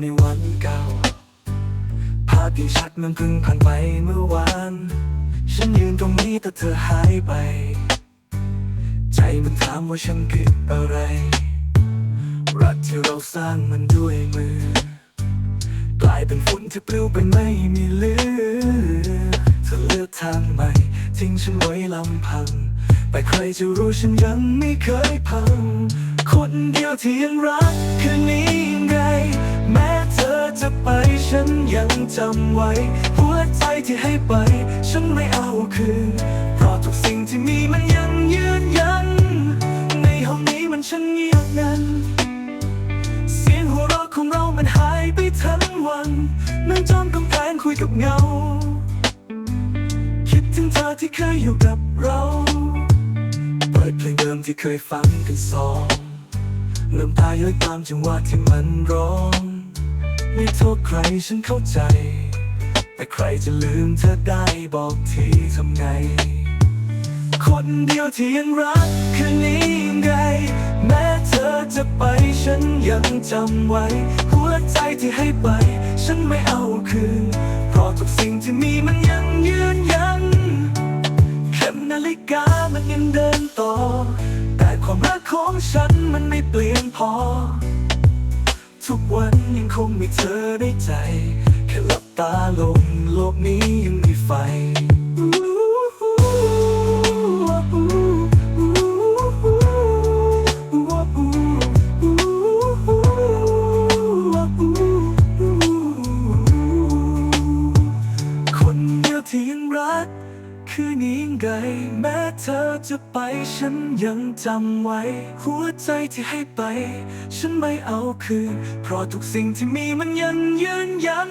ในวันเก่า ภาพที่ชัดมันเพิ่งผ่านไปเมื่อวาน ฉันยืนตรงนี้แต่เธอหายไป ใจมันถามว่าฉันผิดอะไร รักที่เราสร้างมันด้วยมือ กลายเป็นฝุ่นที่ปลิวไปไม่มีเหลือ เธอเลือกทางใหม่ ทิ้งฉันไว้ลำพัง ไปใครจะรู้ฉันยังไม่เคยพัง คนเดียวที่ยังรักคืนนี้ ยังจำไว้ หัวใจที่ให้ไป ฉันไม่เอาคืน เพราะทุกสิ่งที่มีมันยังยืนยัน ในห้องนี้มันช่างเงียบงัน เสียงหัวเราะของเรามันหายไปทั้งวันนั่งจ้องกำแพงคุยกับเงา คิดถึงเธอที่เคยอยู่กับเราเปิดเพลงเดิมที่เคยฟังกันสองน้ำตาย้อยตามจังหวะที่มันร้อง ไม่โทษใครฉันเข้าใจ แต่ใครจะลืมเธอได้บอกทีทำไง คนเดียวที่ยังรักคืนนี้ยังไง แม้เธอจะไปฉันยังจำไว้ หัวใจที่ให้ไป ฉันไม่เอาคืน เพราะทุกสิ่งที่มีมันยังยืนยันเข็มนาฬิกามันยังเดินต่อ แต่ความรักของฉันมันไม่เปลี่ยนพอ ทุกวันยังคงมีเธอในใจ แค่หลับตาลงโลกนี้ยังมีไฟ คือนี้ไงแม้เธอจะไปฉันยังจำไว้ หัวใจที่ให้ไป ฉันไม่เอาคืน เพราะทุกสิ่งที่มีมันยังยืนยัน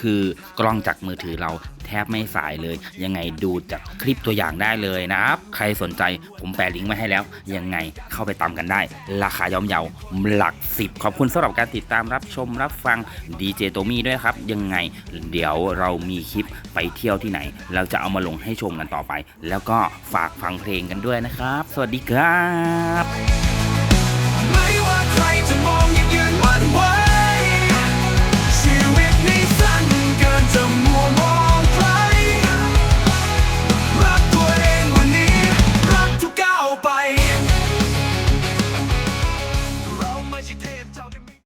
คือกล้องจากมือถือเราแทบไม่สายเลย ยังไงดูจากคลิปตัวอย่างได้เลยนะครับ ใครสนใจผมแปะลิงก์ไว้ให้แล้ว ยังไงเข้าไปตามกันได้ ราคาย่อมเยาหลักสิบขอบคุณสำหรับการติดตามรับชมรับฟังดีเจโตมี่ด้วยครับ ยังไงเดี๋ยวเรามีคลิปไปเที่ยวที่ไหน เราจะเอามาลงให้ชมกันต่อไป แล้วก็ฝากฟังเพลงกันด้วยนะครับ สวัสดีครับ